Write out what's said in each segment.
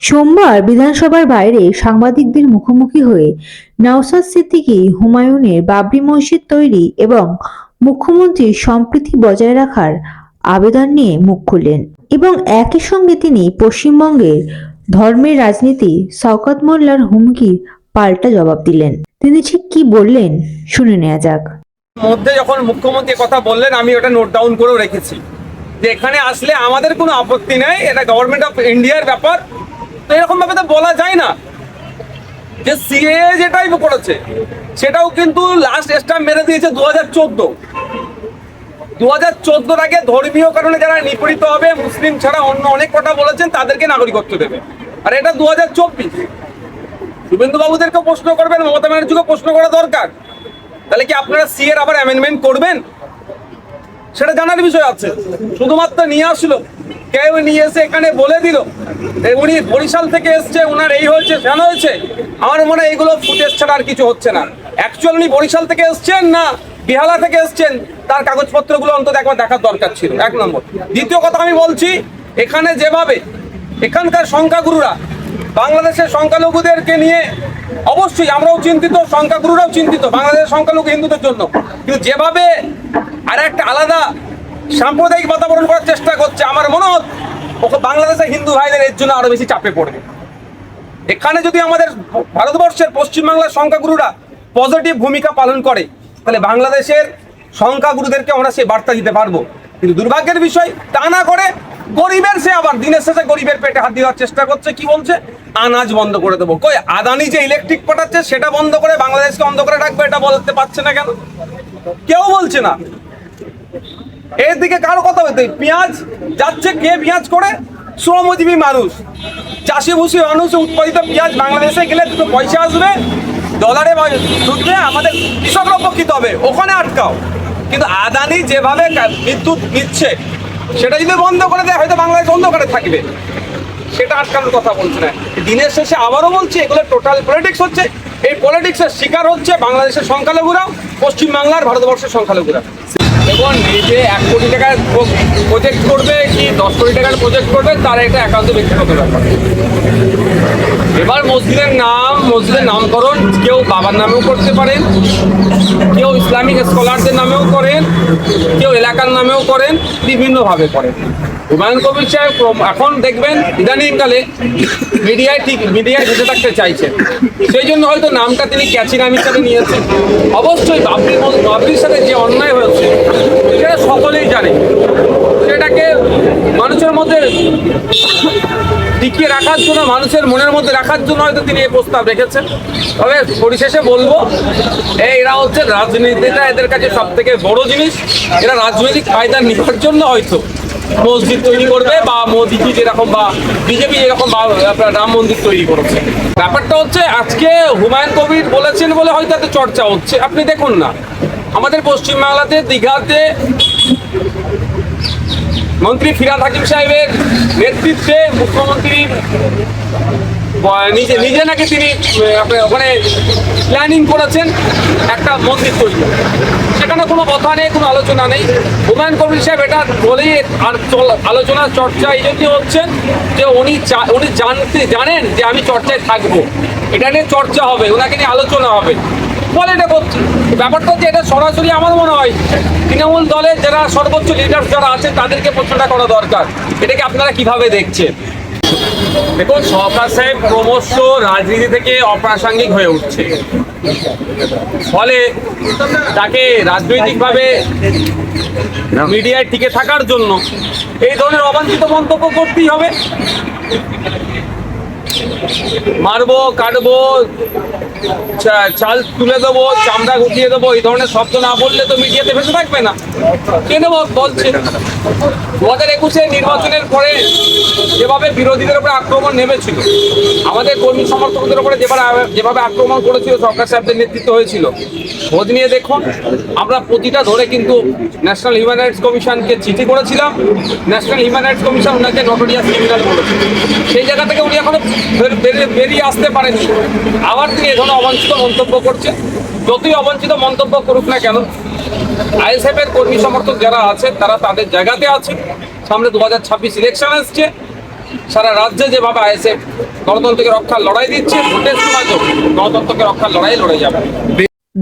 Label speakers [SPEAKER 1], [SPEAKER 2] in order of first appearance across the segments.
[SPEAKER 1] সোমবার বিধানসভার বাইরে সাংবাদিকদের মুখোমুখি হয়ে নওশাদ সিদ্দিকী হুমায়ুনের বাবরি মসজিদ তৈরি এবং মুখ্যমন্ত্রীর সম্প্রীতি বজায় রাখার আবেদন নিয়ে মুখ খুললেন এবং একই সঙ্গে তিনি পশ্চিমবঙ্গের ধর্মের রাজনীতি শওকত মোল্লার হুমকি পাল্টা জবাব দিলেন। তিনি ঠিক কি বললেন শুনে নেওয়া যাক।
[SPEAKER 2] মধ্যে যখন মুখ্যমন্ত্রী কথা বললেন, আমি ওটা নোট ডাউন করেও রেখেছি যে এখানে আসলে আমাদের কোনো আপত্তি নেই, এটা গভর্নমেন্ট অফ ইন্ডিয়ার ব্যাপার। তো এরকম ভাবে তো বলা যায় না যে সিএ যেটাই করেছে, সেটাও কিন্তু লাস্ট স্টাম্প মেরে দিয়েছে দু হাজার চোদ্দ। দু হাজার চোদ্দোর আগে ধর্মীয় কারণে যারা নিপীড়িত হবে, মুসলিম ছাড়া অন্য অনেক কথা বলেছেন, তাদেরকে নাগরিকত্ব দেবে। আর এটা দু হাজার চব্বিশ। শুভেন্দু বাবুদেরকে প্রশ্ন করবেন, মমতা ব্যানার্জিকে প্রশ্ন করা দরকার। তাহলে কি আপনারা সি এর আবার অ্যামেন্ডমেন্ট করবেন? সেটা জানার বিষয় আছে। শুধুমাত্র নিয়ে আসলো। কেউ নিয়ে এসে এখানে বলে দিল উনি বরিশাল থেকে এসছে ওনার এই হয়েছে সেন হয়েছে। আমার মনে হয় এইগুলো ফুটেজ ছাড়া আর কিছু হচ্ছে না। অ্যাকচুয়াল উনি বরিশাল থেকে এসছেন না বিহালা থেকে এসছেন, তার কাগজপত্রগুলো অন্তত একবার দেখার দরকার ছিল, এক নম্বর। দ্বিতীয় কথা আমি বলছি, এখানে যেভাবে এখানকার সংখ্যাগুরুরা বাংলাদেশের সংখ্যালঘুদেরকে নিয়ে, অবশ্যই আমরাও চিন্তিত, সংখ্যাগুরুরাও চিন্তিত, বাংলাদেশের সংখ্যালঘু হিন্দুদের জন্য। কিন্তু যেভাবে আর একটা আলাদা সাম্প্রদায়িক বাতাবরণ করার চেষ্টা করছে। আমার মনে হয় ওকে বাংলাদেশের হিন্দু ভাইদের এর জন্য আরও বেশি চাপে পড়বে। এখানে যদি আমাদের ভারতবর্ষের পশ্চিমবাংলার সংখ্যাগুরুরা পজিটিভ ভূমিকা পালন করে, তাহলে বাংলাদেশের সংখ্যাগুরুদেরকে আমরা সেই বার্তা দিতে পারব। কিন্তু দুর্ভাগ্যের বিষয়, তা না করে গরিবের সে আবার দিনের শেষে গরিবের পেটে হাত দেওয়ার চেষ্টা করছে, কি বলছে? আনাজ বন্ধ করে দেবো। কই, আদানি যে ইলেকট্রিক পাঠাচ্ছে, সেটা বন্ধ করে বাংলাদেশকে অন্ধ করে রাখবে, এটা বলতে পারছে না কেন? কেউ বলছে না। এর দিকে কারও কথা বলতে পেঁয়াজ যাচ্ছে, কে পেঁয়াজ করে? শ্রমজীবী মানুষ। চাষি ভুষি মানুষ উৎপাদিত পেঁয়াজ বাংলাদেশে গেলে দুটো পয়সা আসবে ডলারে ঢুকবে আমাদের কৃষকরা উপকৃত হবে। ওখানে আটকাও। কিন্তু আদানি যেভাবে বিদ্যুৎ নিচ্ছে, সেটা যদি বন্ধ করে দেয়, হয়তো বাংলাদেশ অন্ধকারে থাকবে। সেটা আটকানোর কথা বলছে না। দিনের শেষে আবারও বলছি, এগুলো টোটাল পলিটিক্স হচ্ছে। এই পলিটিক্সের শিকার হচ্ছে বাংলাদেশের সংখ্যালঘুরাও, পশ্চিমবাংলার ভারতবর্ষের সংখ্যালঘুরা। দেখুন নিজে এক কোটি টাকার প্রজেক্ট করবে কি দশ কোটি টাকার প্রজেক্ট করবে, তার একটা একান্ত ব্যক্তিগত ব্যাপার। এবার মসজিদের নাম, মসজিদের নামকরণ কেউ বাবার নামেও করতে পারেন, কেউ ইসলামিক স্কলারদের নামেও করেন, কেউ এলাকার নামেও করেন, বিভিন্নভাবে করেন। হুমায়ুন কবির সাহেব এখন দেখবেন ইদানিংকালে মিডিয়ায় ঠিক মিডিয়ায় বেঁচে থাকতে চাইছেন সেই জন্য হয়তো নামটা তিনি ক্যাচি নাম হিসাবে নিয়েছেন। অবশ্যই বাবরি বাবরির সাথে যে অন্যায় হয়েছে সেটা সকলেই জানে সেটাকে মানুষের মধ্যে টিকিয়ে রাখার জন্য, মানুষের মনের মধ্যে রাখার জন্য হয়তো তিনি এই প্রস্তাব রেখেছেন। তবে পরিশেষে বলব এরা হচ্ছে রাজনীতিটা এদের কাছে সব থেকে বড় জিনিস। এরা রাজনৈতিক ফায়দা নেওয়ার জন্য হয়তো মসজিদ তৈরি করবে বা মোদিজি যেরকম বা বিজেপি যেরকম আপনার রাম মন্দির তৈরি করেছে। ব্যাপারটা হচ্ছে, আজকে হুমায়ুন কবির বলেছেন বলে হয়তো এত চর্চা হচ্ছে। আপনি দেখুন না। আমাদের পশ্চিমবাংলাতে, দীঘাতে মন্ত্রী ফিরাদ হাকিম সাহেবের নেতৃত্বে মুখ্যমন্ত্রী নিজে নিজে নাকি তিনি ওখানে প্ল্যানিং করেছেন একটা মন্দির তৈরি সেখানে কোনো কথা নেই, কোনো আলোচনা নেই। হুমায়ুন কবির সাহেব এটা বলেই আর আলোচনা, চর্চা এই জন্যই হচ্ছে যে উনি উনি জানতে জানেন যে আমি চর্চায় থাকব। এটা নিয়ে চর্চা হবে, ওনাকে নিয়ে আলোচনা হবে। বলে এটা করছে ব্যাপারটা হচ্ছে এটা সরাসরি আমার মনে হয় তৃণমূল দলের যারা সর্বোচ্চ লিডার যারা আছেন, তাদেরকে প্রশ্নটা করা দরকার। এটাকে আপনারা কীভাবে দেখছেন? দেখুন সরকার সাহেব ক্রমশ রাজনীতি থেকে অপ্রাসঙ্গিক হয়ে উঠছে। ফলে তাকে রাজনৈতিকভাবে মিডিয়ায় টিকে থাকার জন্য এই ধরনের অবাঞ্ছিত মন্তব্য করতেই হবে। মারবো, কাটবো চাল তুলে দেবো, চামড়া গুটিয়ে দেবো, এই ধরনের শব্দ না বললে তো মিডিয়াতে ফেসে থাকবে না। বল- বলছে। দু হাজার একুশে নির্বাচনের পরে যেভাবে বিরোধীদের উপরে আক্রমণ নেমেছিল, আমাদের কর্মী সমর্থকদের উপরে যেভাবে যেভাবে আক্রমণ করেছিল, সরকার সাহেবদের নেতৃত্ব হয়েছিল, খোঁজ নিয়ে দেখুন, আমরা প্রতিটা ধরে কিন্তু ন্যাশনাল হিউম্যান রাইটস কমিশনকে চিঠি করেছিলাম। ন্যাশনাল হিউম্যান রাইটস কমিশন ওনাকে নটোরিয়াস ক্রিমিনাল বলেছে সেই জায়গা থেকে উনি এখনও বেরিয়ে- বেরিয়ে আসতে পারেনি আবার তিনি এ ধরনের অবাঞ্ছিত মন্তব্য করছেন। যতই অবাঞ্ছিত মন্তব্য করুক না কেন আইএসএফ এর কর্মী সমর্থক যারা আছে, তারা তাদের জায়গাতে আছে। সামনে দু হাজার ছাব্বিশ ইলেকশন আসছে সারা রাজ্যে যেভাবে আইএসএফ গণতন্ত্রকে রক্ষার লড়াই দিচ্ছে, ভোটের সমাজও গণতন্ত্রকে রক্ষার লড়াই লড়ে যাবে।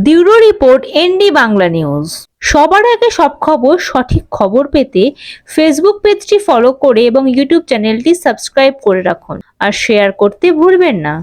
[SPEAKER 3] Bureau report, ND Bangla news. সবার আগে সব খবর, সঠিক খবর পেতে ফেসবুক পেজটি ফলো করে এবং ইউটিউব চ্যানেলটি সাবস্ক্রাইব করে রাখুন। আর শেয়ার করতে ভুলবেন না।